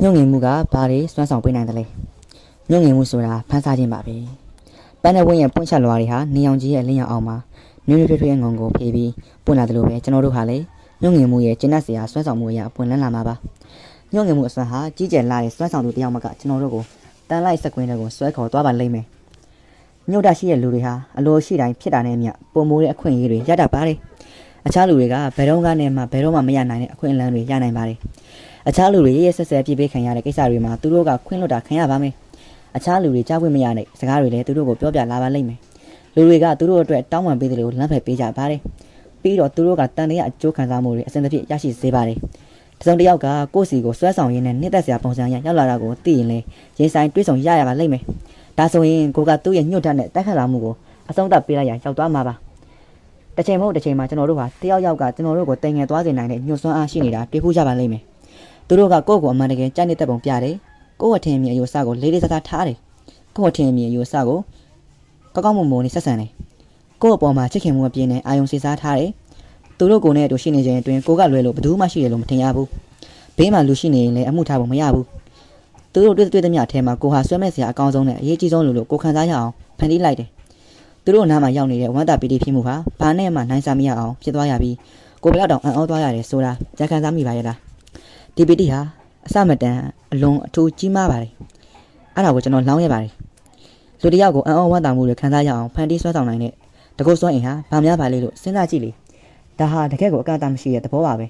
ညှို့ငင်မှုကဘာတွေစွမ်းဆောင်ပေးနိုင်တယ်လဲညှို့ငင်မှုဆိုတာဖန်ဆားခြင်းပါပဲပန်းတဲ့ဝင်းရဲ့ပွင့်ချက်လွားတွေဟာနေအောင်ကြီးရဲ့လင်းရောင်အောင်မှာနွေးနွေးထွေးထွေးငုံကိုဖေးပြီးပွင့်လာတယ်လို့ပဲကျွန်တော်တို့ဟာလေညှို့ငင်မှုရဲ့ကျင့်တတ်စရာစွမ်းဆောင်မှုအရာပွင့်လန်းလာမှာပါညှို့ငင်မှုအစွမ်းဟာကြီးကျယ်လာတဲ့စွမ်းဆောင်သူတစ်ယောက်မှကကျွန်တော်တို့ကိုတန်လိုက်စက်ကွင်းတွေကိုဆွဲခေါ်သွားပါလိမ့်မယ်ညှို့တရှိတဲ့လူတွေဟာအလိုရှိတိုင်းဖြစ်တာနဲ့မျှပုံမိုးတဲ့အခွင့်အရေးတွေရတတ်ပါတယ်အခြားလူတွေကဘယ်တော့မှနဲ့မှဘယ်တော့မှမရနိုင်တဲ့အခွင့်အလမ်းတွေရနိုင်ပါတယ် အခြားလူတွေရဲ့ဆက်ဆက်ပြည့်ပေးခံရတဲ့ကိစ္စတွေမှာသူတို့ကခွင့်လွတ်တာခံရပါမယ်။အခြားလူတွေကြားခွင့်မရတဲ့စကားတွေလည်းသူတို့ကိုပြောပြလာပါလိမ့်မယ်။လူတွေကသူတို့အတွက်တောင်းပန်ပေးတယ်လို့လမ်းဖယ်ပေးကြပါတယ်။ပြီးတော့သူတို့ကတန်တရားအကျိုးခံစားမှုတွေအစဉ်တစ်ပြည့်ရရှိစေပါတယ်။တစုံတစ်ယောက်ကကိုယ့်စီကိုဆွဲဆောင်ရင်းနဲ့နှိမ့်သက်စရာပုံစံရရောက်လာတာကိုသိရင်လေရင်ဆိုင်တွေးဆောင်ရရပါလိမ့်မယ်။ဒါဆိုရင်ကိုကသူ့ရဲ့ညှို့တတ်တဲ့တက်ခတ်လာမှုကိုအဆုံးသတ်ပေးလိုက်ရရောက်သွားမှာပါ။တစ်ချိန်မဟုတ်တစ်ချိန်မှာကျွန်တော်တို့ဟာတယောက်ယောက်ကကျွန်တော်တို့ကိုတင်ငယ်သွားစေနိုင်တဲ့ညှို့စွမ်းအားရှိနေတာတွေ့ဖို့ကြပါလိမ့်မယ်။ သူတို့ကကိုယ့်ကိုအမှန်တကယ်ကြိုက်နေတဲ့ပုံပြတယ်ကိုယ့်အထင်အမြင်အယူအဆကိုလေးလေးစားစားထားတယ်ကိုယ့်အထင်အမြင်အယူအဆကိုကောက်ကောက်မွန်မွန်နဲ့ဆက်ဆံတယ်ကိုယ့်အပေါ်မှာချစ်ခင်မှုအပြည့်နဲ့အာယုံစေစားထားတယ်သူတို့ကိုယ်နဲ့အတူရှိနေခြင်းအတွင်းကိုကလွယ်လို့ဘယ်သူမှရှိတယ်လို့မထင်ရဘူးဘေးမှာလူရှိနေရင်လည်းအမှုထားဖို့မရဘူးသူတို့တွေ့တွေ့သမျှအထဲမှာကိုဟာဆွဲမဲ့စရာအကောင်းဆုံးနဲ့အရေးကြီးဆုံးလို့လို့ကိုခံစားရအောင်ဖန်တီးလိုက်တယ်သူတို့နားမှာရောက်နေတဲ့ဝမ်းသာပီတိဖြစ်မှုဟာဘာနဲ့မှနိုင်စားမရအောင်ဖြစ်သွားရပြီးကိုဘယ်တော့တောင်အံ့ဩသွားရတယ်ဆိုတာကြံခံစားမိပါရဲ့လား ဒီပီတီဟာအစမတန်အလွန်အထူးကြီးမားပါတယ်အဲ့ဒါကိုကျွန်တော်လောင်းရပါတယ်လူတစ်ယောက်ကိုအံ့ဩဝမ်းသာမှုတွေခံစားရအောင်ဖန်တီးဆွဲဆောင်နိုင်တဲ့တကုတ်စွမ်းအင်ဟာဗာများပါလေလို့စဉ်းစားကြည့်လေဒါဟာတကယ့်ကိုအကန့်အသတ်မရှိတဲ့သဘောပါပဲ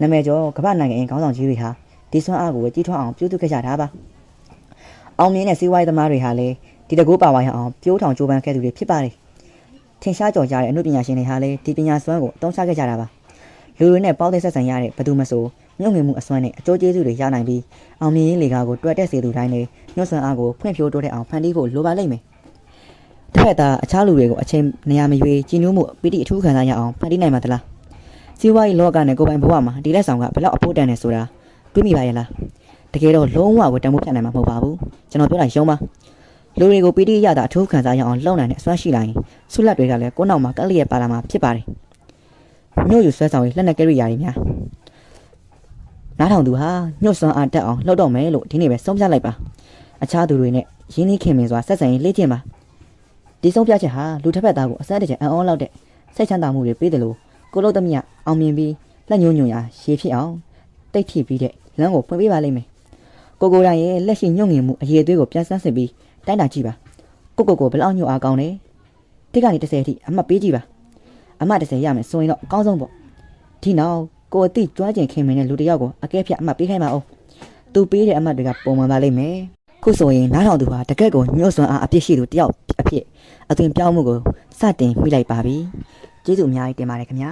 နာမည်ကျော်ကမ္ဘာနိုင်ငံအင်ခေါင်းဆောင်ကြီးတွေဟာဒီစွမ်းအားကိုပဲကြီးထွားအောင်ပြုစုခဲ့ကြတာပါအောင်မြင်တဲ့စီးပွားရေးသမားတွေဟာလည်းဒီတကူပါဝါရအောင်ပြိုးထောင်ကြိုးပမ်းခဲ့သူတွေဖြစ်ပါတယ်ထင်ရှားကြော်ကြတဲ့အမှုပညာရှင်တွေဟာလည်းဒီပညာစွမ်းကိုအသုံးချခဲ့ကြတာပါ လူတွေနဲ့ပေါင်းသိဆက်ဆံရတဲ့ဘသူမဆိုမြုပ်ငင်မှုအစွမ်းနဲ့အကျိုးကျေးဇူးတွေရနိုင်ပြီးအောင်မြင်ရေးလေကားကိုတွက်တက်စေသူတိုင်းလည်းညှို့ဆွမ်းအားကိုဖွင့်ဖြိုးတိုးတဲ့အောင်ဖန်တီးဖို့လိုပါလိမ့်မယ်။တစ်ဖက်သားအခြားလူတွေကိုအချိန်နေရာမရွေးကြည်နူးမှုပီတိအထူးခံစားရအောင်ဖန်တီးနိုင်မှာသလား။စီးပွားရေးလောကနဲ့ကိုယ်ပိုင်ဘဝမှာဒီလက်ဆောင်ကဘယ်လောက်အဖို့တန်နေဆိုတာတွေးမိပါရဲ့လား။တကယ်တော့လုံးဝကိုတန်ဖိုးဖြတ်နိုင်မှာမဟုတ်ပါဘူး။ကျွန်တော်ပြောတာရုံးပါ။လူတွေကိုပီတိရတာအထူးခံစားရအောင်လှုံ့နိုင်တဲ့အစွမ်းရှိလာရင်ဆုလက်တွေကလည်းကိုယ့်နောက်မှာကက်လျက်ပါလာမှာဖြစ်ပါတယ်။ မြို့ယူဆွဲဆောင်ရေးလက်နက်ကရိယာတွေများနားထောင်သူဟာညှို့စွမ်းအားတက်အောင်လှုပ်တော့မယ်လို့ဒီနေ့ပဲဆုံးဖြတ်လိုက်ပါအခြားသူတွေနဲ့ရင်းနှီးခင်မင်စွာဆက်ဆံရေးလေ့ကျင့်ပါဒီဆုံးဖြတ်ချက်ဟာလူတစ်ဖက်သားကိုအစမ်းတကျအံ့ဩလောက်တဲ့စိတ်ချမ်းသာမှုတွေပေးတယ်လို့ကိုလို့သမီးအောင်မြင်ပြီးလက်ညှိုးညွန်ရာရှေးဖြစ်အောင်တိတ်ထိပ်ပြီးတဲ့လမ်းကိုဖွင့်ပေးပါလိမ့်မယ်ကိုကိုယ်တိုင်ရဲ့လက်ရှိညှို့ငင်မှုအရေးအသွေးကိုပြန်ဆန်းစစ်ပြီးတိုင်းတာကြည့်ပါကိုကိုကိုဘယ်လောက်ညှို့အားကောင်းလဲတစ်ကနေ30အထိအမှတ်ပေးကြည့်ပါ အမှတ်30ရမယ်ဆိုရင်တော့အကောင်းဆုံးပေါ့ဒီနောက်ကိုအတိကျွမ်းကျင်ခင်မင်တဲ့လူတစ်ယောက်ကိုအကဲဖြတ်အမှတ်ပေးခိုင်းပါဦးသူပေးတဲ့အမှတ်တွေကပုံမှန်ပါလိမ့်မယ်ခုဆိုရင်နားထောင်သူဟာတကယ့်ကိုညှို့စွမ်းအားအပြစ်ရှိသူတစ်ယောက်အဖြစ်အသွင်ပြောင်းမှုကိုစတင်မိလိုက်ပါပြီကျေးဇူးအများကြီးတင်ပါတယ်ခင်ဗျာ